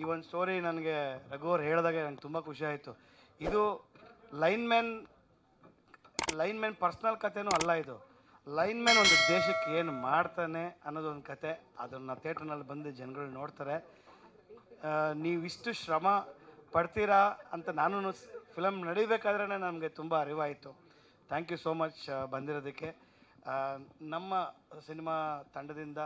ಈ ಒಂದು ಸ್ಟೋರಿ ನನಗೆ ರಘು ಅವ್ರು ಹೇಳಿದಾಗ ನಂಗೆ ತುಂಬ ಖುಷಿ ಆಯಿತು. ಇದು line man line man personal ಕಥೆನೂ ಅಲ್ಲ ಇದು. ಲೈನ್ ಮ್ಯಾನ್ ಒಂದು ದೇಶಕ್ಕೆ ಏನು ಮಾಡ್ತಾನೆ ಅನ್ನೋದೊಂದು ಕತೆ ಅದನ್ನು ಥಿಯೇಟ್ರ್ನಲ್ಲಿ ಬಂದು ಜನಗಳು ನೋಡ್ತಾರೆ. ನೀವಿಷ್ಟು ಶ್ರಮ ಪಡ್ತೀರಾ ಅಂತ ನಾನು ಫಿಲಮ್ ನಡಿಬೇಕಾದ್ರೆ ನಮಗೆ ತುಂಬ ಅರಿವಾಯಿತು. ಥ್ಯಾಂಕ್ ಯು ಸೋ ಮಚ್ ಬಂದಿರೋದಕ್ಕೆ. ನಮ್ಮ ಸಿನಿಮಾ ತಂಡದಿಂದ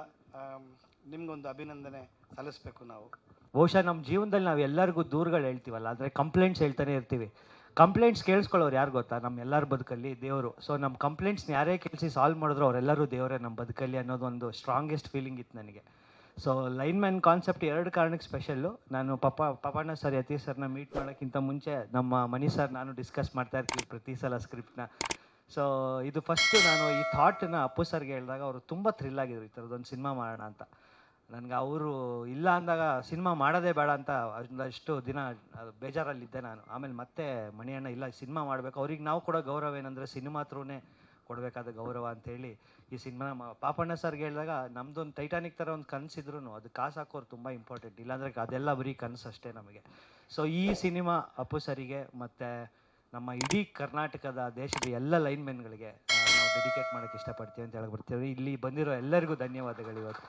ನಿಮ್ಗೊಂದು ಅಭಿನಂದನೆ ಸಲ್ಲಿಸಬೇಕು ನಾವು. ಬಹುಶಃ ನಮ್ಮ ಜೀವನದಲ್ಲಿ ನಾವು ಎಲ್ಲರಿಗೂ ದೂರುಗಳು ಹೇಳ್ತೀವಲ್ಲ ಅಂದರೆ ಕಂಪ್ಲೇಂಟ್ಸ್ ಹೇಳ್ತಾನೆ ಇರ್ತೀವಿ. ಕಂಪ್ಲೇಂಟ್ಸ್ ಕೇಳಿಸ್ಕೊಳ್ಳೋರು ಯಾರು ಗೊತ್ತಾ? ನಮ್ಮ ಎಲ್ಲರ ಬದುಕಲ್ಲಿ ದೇವರು. ಸೊ ನಮ್ಮ ಕಂಪ್ಲೇಂಟ್ಸ್ನ ಯಾರೇ ಕೇಳಿಸಿ ಸಾಲ್ವ್ ಮಾಡಿದ್ರು ಅವರೆಲ್ಲರೂ ದೇವರೇ ನಮ್ಮ ಬದುಕಲ್ಲಿ ಅನ್ನೋದು ಒಂದು ಸ್ಟ್ರಾಂಗೆಸ್ಟ್ ಫೀಲಿಂಗ್ ಇತ್ತು ನನಗೆ. ಸೊ ಲೈನ್ ಮ್ಯಾನ್ ಕಾನ್ಸೆಪ್ಟ್ ಎರಡು ಕಾರಣಕ್ಕೆ ಸ್ಪೆಷಲ್ಲು ನಾನು ಪಪ್ಪ ಪಪ್ಪಣ್ಣ ಸರ್ ಯತೀಶ್ ಸರ್ನ ಮೀಟ್ ಮಾಡೋಕ್ಕಿಂತ ಮುಂಚೆ ನಮ್ಮ ಮನಿ ಸರ್ ನಾನು ಡಿಸ್ಕಸ್ ಮಾಡ್ತಾ ಇರ್ತೀವಿ ಪ್ರತಿ ಸಲ ಸ್ಕ್ರಿಪ್ಟ್ನ ಸೊ ಇದು ಫಸ್ಟು ನಾನು ಈ ಥಾಟನ್ನ ಅಪ್ಪು ಸರ್ಗೆ ಹೇಳಿದಾಗ ಅವರು ತುಂಬ ಥ್ರಿಲ್ ಆಗಿದ್ರು ಈ ಥರದೊಂದು ಸಿನಿಮಾ ಮಾಡೋಣ ಅಂತ. ನನಗೆ ಅವರು ಇಲ್ಲ ಅಂದಾಗ ಸಿನಿಮಾ ಮಾಡೋದೇ ಬೇಡ ಅಂತ ಅಷ್ಟು ದಿನ ಬೇಜಾರಲ್ಲಿದ್ದೆ ನಾನು. ಆಮೇಲೆ ಮತ್ತೆ, ಮಣಿಯಣ್ಣ, ಇಲ್ಲ ಸಿನಿಮಾ ಮಾಡಬೇಕು. ಅವ್ರಿಗೆ ನಾವು ಕೂಡ ಗೌರವ ಏನಂದರೆ ಸಿನಿಮಾ ಥ್ರೂನೇ ಕೊಡಬೇಕಾದ ಗೌರವ ಅಂತೇಳಿ ಈ ಸಿನಿಮಾ ಪಾಪಣ್ಣ ಸರ್ಗೆ ಹೇಳಿದಾಗ ನಮ್ಮದೊಂದು ಟೈಟಾನಿಕ್ ಥರ ಒಂದು ಕನಸಿದ್ರು ಅದು ಕಾಸು ಹಾಕೋರು ತುಂಬ ಇಂಪಾರ್ಟೆಂಟ್ ಇಲ್ಲಾಂದರೆ ಅದೆಲ್ಲ ಬರೀ ಕನಸು ಅಷ್ಟೇ ನಮಗೆ. ಸೊ ಈ ಸಿನಿಮಾ ಅಪ್ಪು ಸರಿಗೆ ಮತ್ತು ನಮ್ಮ ಇಡೀ ಕರ್ನಾಟಕದ ದೇಶದ ಎಲ್ಲ ಲೈನ್ ಮೆನ್ಗಳಿಗೆ ನಾವು ಡೆಡಿಕೇಟ್ ಮಾಡೋಕ್ಕೆ ಇಷ್ಟಪಡ್ತೀವಿ ಅಂತ ಹೇಳಿ ಬರ್ತೀವಿ. ಇಲ್ಲಿ ಬಂದಿರೋ ಎಲ್ಲರಿಗೂ ಧನ್ಯವಾದಗಳು ಇವತ್ತು.